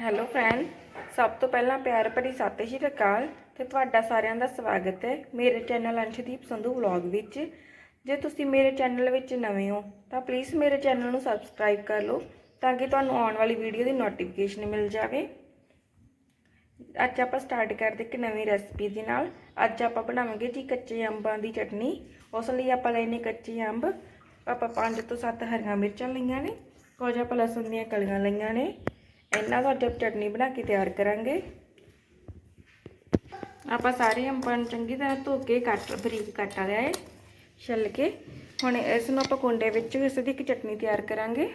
Hello friend ਸਭ ਤੋਂ ਪਹਿਲਾਂ ਪਿਆਰ ਭਰੀ ਸਤਿ ਸ਼੍ਰੀ ਅਕਾਲ ਤੇ ਤੁਹਾਡਾ ਸਾਰਿਆਂ ਦਾ ਸਵਾਗਤ ਹੈ ਮੇਰੇ ਚੈਨਲ ਅੰਸ਼ਦੀਪ ਸੰਧੂ ਵਲੌਗ ਵਿੱਚ। ਜੇ ਤੁਸੀਂ ਮੇਰੇ ਚੈਨਲ ਵਿੱਚ ਨਵੇਂ ਹੋ, ਤਾਂ ਪਲੀਜ਼ ਮੇਰੇ ਚੈਨਲ ਨੂੰ ਸਬਸਕ੍ਰਾਈਬ ਕਰ ਲਓ ਤਾਂ ਕਿ ਤੁਹਾਨੂੰ ਆਉਣ ਵਾਲੀ ਵੀਡੀਓ ਦੀ ਨੋਟੀਫਿਕੇਸ਼ਨ ਮਿਲ ਜਾਵੇ। ਅੱਜ ਆਪਾਂ ਸਟਾਰਟ ਕਰਦੇ ਇੱਕ ਨਵੀਂ ਰੈਸਪੀ ਦੇ ਨਾਲ। ਅੱਜ ਆਪਾਂ ਬਣਾਵਾਂਗੇ ਜੀ ਕੱਚੇ ਅੰਬਾਂ ਦੀ ਚਟਨੀ। ਉਸ ਲਈ ਆਪਾਂ ਲੈਣੇ ਕੱਚੇ ਅੰਬ। ਆਪਾਂ 5 ਤੋਂ 7 ਹਰੀਆਂ ਮਿਰਚਾਂ ਲਈਆਂ ਨੇ। ਕੁਝ ਆਪਾਂ ਲਸਣ ਦੀਆਂ ਕਲੀਆਂ ਲਈਆਂ ਨੇ। ਇਹਨਾਂ ਦਾ ਜਦ ਚਟਨੀ ਬਣਾ ਕੇ ਤਿਆਰ ਕਰਾਂਗੇ। ਆਪਾਂ ਸਾਰੇ ਅੰਬਾਂ ਨੂੰ ਚੰਗੀ ਤਰ੍ਹਾਂ ਧੋ ਕੇ ਕੱਟ, ਬਰੀਕ ਕੱਟ ਲਿਆ ਹੈ ਛਿੱਲ ਕੇ। ਹੁਣ ਇਸ ਨੂੰ ਆਪਾਂ ਕੁੰਡੇ ਵਿੱਚ ਇਸ ਦੀ ਇੱਕ ਚਟਨੀ ਤਿਆਰ ਕਰਾਂਗੇ।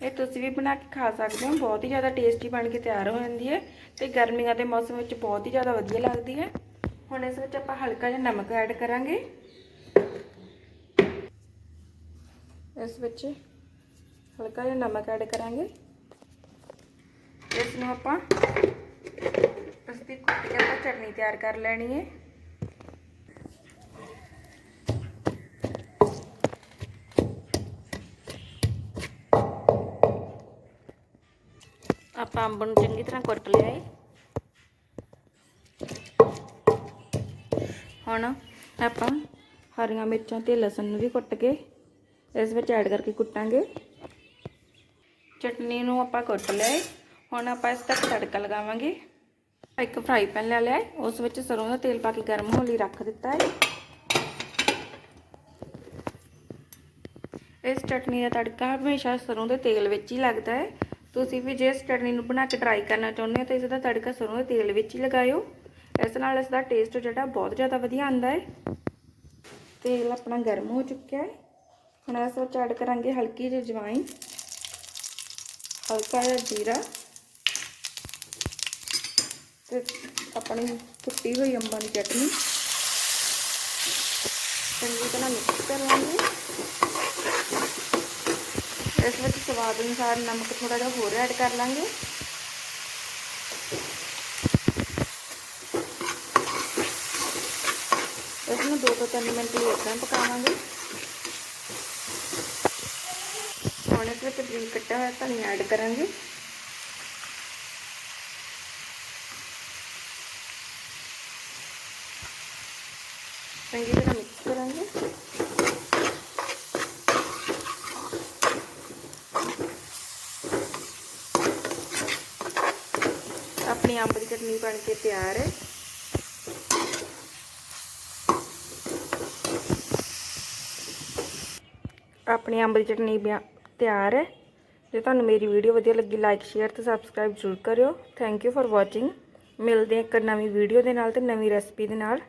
ਇਹ ਤੁਸੀਂ ਵੀ ਬਣਾ ਕੇ ਖਾ ਸਕਦੇ ਹੋ, ਬਹੁਤ ਹੀ ਜ਼ਿਆਦਾ ਟੇਸਟੀ ਬਣ ਕੇ ਤਿਆਰ ਹੋ ਜਾਂਦੀ ਹੈ ਤੇ ਗਰਮੀਆਂ ਦੇ ਮੌਸਮ ਵਿੱਚ ਬਹੁਤ ਹੀ ਜ਼ਿਆਦਾ ਵਧੀਆ ਲੱਗਦੀ ਹੈ। ਹੁਣ ਇਸ ਵਿੱਚ ਆਪਾਂ ਹਲਕਾ ਜਿਹਾ ਨਮਕ ਐਡ ਕਰਾਂਗੇ। ਇਸ ਵਿੱਚ ਹਲਕਾ ਜਿਹਾ ਨਮਕ ਐਡ ਕਰਾਂਗੇ। ਇਸ ਨੂੰ ਆਪਾਂ ਇਸ ਦੀ ਕੁੱਟ ਕੇ ਆਪਾਂ ਚਟਨੀ ਤਿਆਰ ਕਰ ਲੈਣੀ ਹੈ ਆਪਾਂ ਅੰਬ ਨੂੰ ਚੰਗੀ ਤਰ੍ਹਾਂ ਕੁੱਟ ਲਿਆ ਹੈ ਹੁਣ ਆਪਾਂ ਹਰੀਆਂ ਮਿਰਚਾਂ ਤੇ ਲਸਣ ਨੂੰ ਵੀ ਕੁੱਟ ਕੇ ਇਸ ਵਿੱਚ ਐਡ ਕਰਕੇ ਕੁੱਟਾਂਗੇ। ਚਟਨੀ ਨੂੰ ਆਪਾਂ ਕੁੱਟ ਲਿਆ ਹੁਣ ਆਪਾਂ ਇਸ ਤੱਕ ਤੜਕਾ ਲਗਾਵਾਂਗੇ। ਇੱਕ ਫਰਾਈ ਪੈਨ ਲੈ ਲਿਆ ਉਸ ਵਿੱਚ ਸਰੋਂ ਦਾ ਤੇਲ ਪਾ ਕੇ ਗਰਮ ਹੋਣ ਲਈ ਰੱਖ ਦਿੱਤਾ ਹੈ ਇਸ ਚਟਨੀ ਦਾ ਤੜਕਾ ਹਮੇਸ਼ਾ ਸਰੋਂ ਦੇ ਤੇਲ ਵਿੱਚ ਹੀ ਲੱਗਦਾ ਹੈ ਤੁਸੀਂ ਵੀ ਜੇ ਇਸ ਚਟਨੀ ਨੂੰ ਬਣਾ ਕੇ ਟਰਾਈ ਕਰਨਾ ਚਾਹੁੰਦੇ ਹੋ, ਤਾਂ ਇਸ ਦਾ ਤੜਕਾ ਸਰੋਂ ਦੇ ਤੇਲ ਵਿੱਚ ਹੀ ਲਗਾਇਓ। ਇਸ ਨਾਲ ਇਸ ਦਾ ਟੇਸਟ ਜਿਹੜਾ ਬਹੁਤ ਜ਼ਿਆਦਾ ਵਧੀਆ ਆਉਂਦਾ ਹੈ ਤੇਲ ਆਪਣਾ ਗਰਮ ਹੋ ਚੁੱਕਿਆ ਹੈ ਹੁਣ ਇਸ ਵਿੱਚ ਐਡ ਕਰਾਂਗੇ ਹਲਕੀ ਜਿਹੀ ਜਵਾਈਨ ਹਲਕਾ ਜਿਹਾ ਜੀਰਾ ਤੇ ਆਪਣੀ ਕੁੱਟੀ ਹੋਈ ਅੰਬਾਂ ਦੀ ਚਟਨੀ। ਚੰਗੀ ਤਰ੍ਹਾਂ ਮਿਕਸ ਕਰ ਲਾਂਗੇ। ਇਸ ਵਿੱਚ ਸਵਾਦ ਅਨੁਸਾਰ ਨਮਕ ਥੋੜਾ ਜਿਹਾ ਹੋਰ ਐਡ ਕਰ ਲਾਂਗੇ। ਇਸ ਨੂੰ 2 ਤੋਂ 3 ਮਿੰਟ ਲਈ ਇਦਾਂ ਪਕਾਵਾਂਗੇ। ਹੁਣ ਇਸ ਵਿੱਚ ਬਰੀਕ ਕੱਟਿਆ ਹੋਇਆ ਧਨੀਆ ਐਡ ਕਰਾਂਗੇ। ਚੰਗੀ ਤਰ੍ਹਾਂ ਮਿਕਸ ਕਰਾਂਗੇ। ਆਪਣੀ ਅੰਬ ਦੀ ਚਟਨੀ ਬਣ ਕੇ ਤਿਆਰ ਹੈ। ਆਪਣੀ ਅੰਬ ਦੀ ਚਟਨੀ ਤਿਆਰ ਹੈ। ਜੇ ਤੁਹਾਨੂੰ ਮੇਰੀ ਵੀਡੀਓ ਵਧੀਆ ਲੱਗੀ ਲਾਈਕ ਸ਼ੇਅਰ ਤੇ ਸਬਸਕ੍ਰਾਈਬ ਜ਼ਰੂਰ ਕਰਿਓ। ਥੈਂਕ ਯੂ ਫॉर ਵਾਚਿੰਗ ਮਿਲਦੇ ਹਾਂ ਇੱਕ ਨਵੀਂ ਵੀਡੀਓ ਦੇ ਨਾਲ ਤੇ ਨਵੀਂ ਰੈਸਪੀ ਦੇ ਨਾਲ।